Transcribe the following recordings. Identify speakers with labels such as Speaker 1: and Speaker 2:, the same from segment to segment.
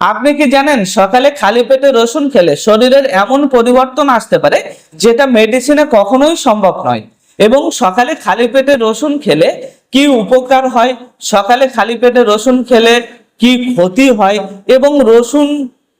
Speaker 1: আপনি কি জানেন সকালে খালি পেটে রসুন খেলে শরীরের এমন পরিবর্তন আসতে পারে যেটা মেডিসিনে কখনোই সম্ভব নয়? এবং সকালে খালি পেটে রসুন খেলে কি উপকার হয়? সকালে খালি পেটে রসুন খেলে কি ক্ষতি হয়? এবং রসুন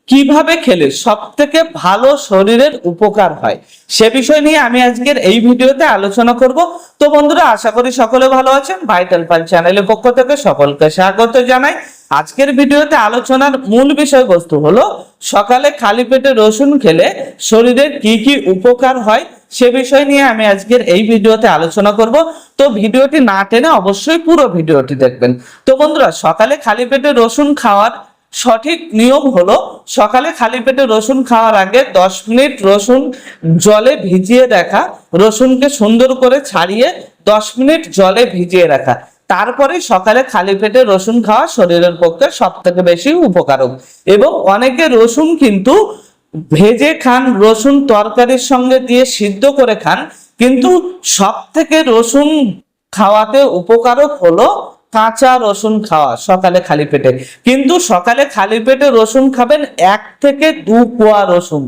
Speaker 1: কীভাবে খেলে সব থেকে ভালো শরীরের উপকার হয়? সে বিষয় নিয়ে আমি আজকের এই ভিডিওতে আলোচনা করব। তো বন্ধুরা, আশা করি সকলে ভালো আছেন। ভাইটাল পাল চ্যানেলের পক্ষ থেকে সকলকে স্বাগত জানাই। আজকের ভিডিওতে আলোচনার মূল বিষয়বস্তু হলো সকালে খালি পেটে রসুন খেলে শরীরের কি কি উপকার হয় সে বিষয় নিয়ে আমি আজকের এই ভিডিওতে আলোচনা করব। তো ভিডিওটি না টেনে অবশ্যই পুরো ভিডিওটি দেখবেন। তো বন্ধুরা, সকালে খালি পেটে রসুন খাওয়ার সঠিক নিয়ম হলো সকালে খালি পেটে রসুন খাওয়ার আগে দশ মিনিট রসুন জলে ভিজিয়ে রাখা, রসুনকে সুন্দর করে ছাড়িয়ে দশ মিনিট জলে ভিজিয়ে রাখা। তারপরে সকালে খালি পেটে রসুন খাওয়া শরীরের পক্ষে সব থেকে বেশি উপকারক। এবং অনেকে রসুন কিন্তু ভেজে খান, রসুন তরকারির সঙ্গে দিয়ে সিদ্ধ করে খান, কিন্তু সব থেকে রসুন খাওয়াতে উপকারক হলো কাঁচা রসুন খাওয়া সকালে খালি পেটে। কিন্তু সকালে খালি পেটে রসুন খাবেন এক থেকে দু কোয়া রসুন।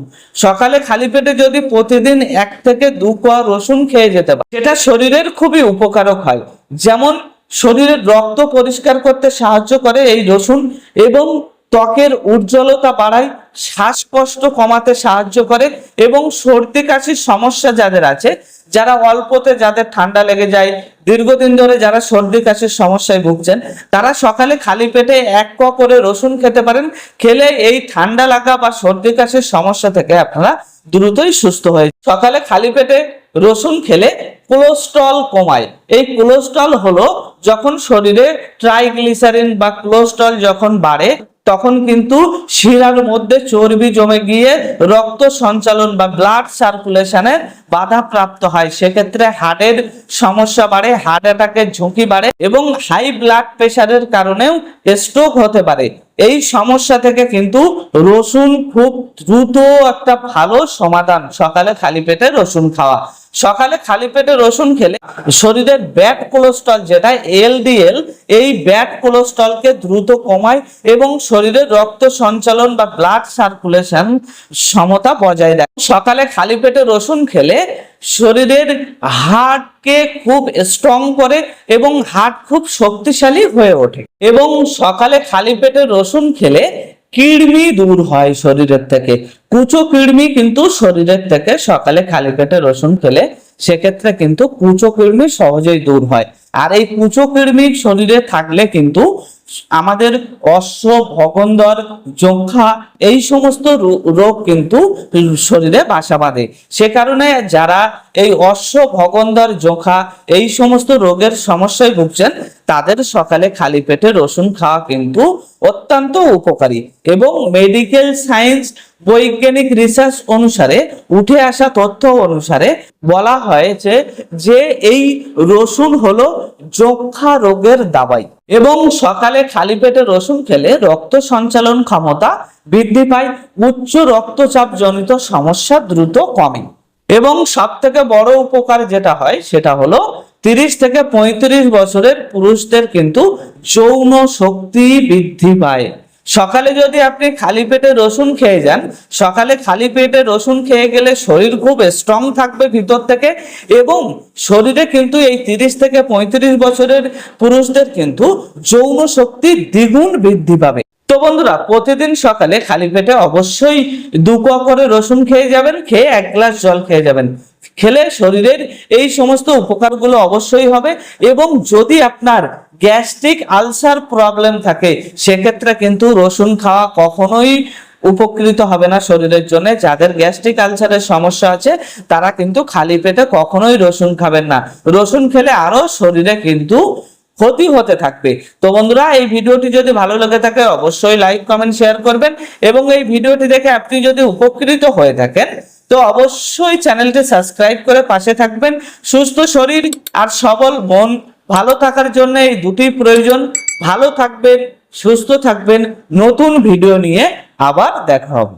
Speaker 1: সকালে খালি পেটে যদি প্রতিদিন এক থেকে দু কোয়া রসুন খেয়ে যেতে পারে সেটা শরীরের খুবই উপকারক হয়। যেমন শরীরের রক্ত পরিষ্কার করতে সাহায্য করে এই রসুন এবং ত্বকের উজ্জ্বলতা বাড়ায়, শ্বাসকষ্ট কমাতে সাহায্য করে এবং সর্দি কাশির সমস্যা যাদের আছে, যারা অল্পতে যাদের ঠান্ডা লেগে যায়, দীর্ঘদিন ধরে যারা সর্দি কাশির সমস্যায় ভুগছেন, তারা সকালে খালি পেটে এক ক করে রসুন খেতে পারেন, খেলে এই ঠান্ডা লাগা বা সর্দি কাশির সমস্যা থেকে আপনারা দ্রুতই সুস্থ হয়ে সকালে খালি পেটে রসুন খেলে কোলেস্ট্রল কমায়। এই কোলেস্ট্রল হলো যখন শরীরে ট্রাইগ্লিসারিন বা কোলেস্ট্রল যখন বাড়ে, তখন কিন্তু শিরার মধ্যে চর্বি জমে গিয়ে রক্ত সঞ্চালন বা ব্লাড সার্কুলেশনের বাধা প্রাপ্ত হয়। সেক্ষেত্রে হার্টের সমস্যা বাড়ে হার্ট অ্যাটাকের ঝুঁকি বাড়ে এবং হাই ব্লাড প্রেশারের কারণেও স্ট্রোক হতে পারে। এই সমস্যা থেকে কিন্তু রসুন খুব দ্রুত একটা ভালো সমাধান। সকালে খালি পেটে রসুন খাওয়া। সকালে খালি পেটে রসুন খেলে শরীরের ব্যাড কোলেস্ট্রল যেটা, এলডিএল, এই ব্যাড কোলেস্ট্রলকে দ্রুত কমায় এবং শরীরের রক্ত সঞ্চালন বা ব্লাড সার্কুলেশন সমতা বজায় রাখে। সকালে খালি পেটে রসুন খেলে শরীরের হার্টকে খুব স্ট্রং করে এবং হার্ট খুব শক্তিশালী হয়ে ওঠে। এবং সকালে খালি পেটে রসুন খেলে কিড়মি দূর হয় শরীরের থেকে। কুচো কিড়মি কিন্তু শরীরের থেকে সকালে খালি পেটে রসুন খেলে, সেক্ষেত্রে কিন্তু কুচো কিড়মি সহজেই দূর হয়। আর এই কুচো কৃমি শরীরে থাকলে কিন্তু আমাদের অশ্ব, ভগন্দর, যক্ষা, এই সমস্ত রোগ কিন্তু শরীরে বাসা বাঁধে। সে কারণে যারা এই অশ্ব, ভগন্দর, যক্ষা, এই সমস্ত রোগের সমস্যায় ভুগছেন, তাদের সকালে খালি পেটে রসুন খাওয়া কিন্তু অত্যন্ত উপকারী। এবং মেডিকেল সায়েন্স বৈজ্ঞানিক রিসার্চ অনুসারে, উঠে আসা তথ্য অনুসারে বলা হয়েছে যে এই রসুন হলো যক্ষা রোগের দাবাই এবং সকালে খালি পেটে রসুন খেলে রক্ত সঞ্চালন ক্ষমতা বৃদ্ধি পায়, উচ্চ রক্তচাপ জনিত সমস্যা দ্রুত কমে। এবং সব থেকে বড় উপকার যেটা হয়, সেটা হলো তিরিশ থেকে পঁয়ত্রিশ বছরের পুরুষদের কিন্তু যৌন শক্তি বৃদ্ধি পায়। সকালে যদি আপনি খালি পেটে রসুন খেয়ে যান, সকালে খালি পেটে রসুন খেয়ে গেলে শরীর খুব স্ট্রং থাকবে ভিতর থেকে এবং শরীরে কিন্তু এই তিরিশ থেকে পঁয়ত্রিশ বছরের পুরুষদের কিন্তু যৌন শক্তি দ্বিগুণ বৃদ্ধি পাবে। তো বন্ধুরা, প্রতিদিন সকালে খালি পেটে অবশ্যই দু করে রসুন খেয়ে যাবেন, খেয়ে এক গ্লাস জল খেয়ে যাবেন। খেলে শরীরের এই সমস্ত উপকারগুলো অবশ্যই হবে এবং যদি আপনার গ্যাস্ট্রিক আলসার প্রবলেম থাকে, সেক্ষেত্রে কিন্তু রসুন খাওয়া কখনোই উপকৃত হবে না শরীরের জন্য। যাদের গ্যাস্ট্রিক আলসারের সমস্যা আছে, তারা কিন্তু খালি পেটে কখনোই রসুন খাবেন না। রসুন খেলে আরও শরীরে কিন্তু ক্ষতি হতে থাকবে। তো বন্ধুরা, এই ভিডিওটি যদি ভালো লেগে থাকে, অবশ্যই লাইক, কমেন্ট, শেয়ার করবেন এবং এই ভিডিওটি দেখে আপনি যদি উপকৃত হয়ে থাকেন তো অবশ্যই চ্যানেলটি সাবস্ক্রাইব করে পাশে থাকবেন। সুস্থ শরীর আর সবল মন, ভালো থাকার জন্য এই দুটি প্রয়োজন। ভালো থাকবেন, সুস্থ থাকবেন। নতুন ভিডিও নিয়ে আবার দেখা হবে।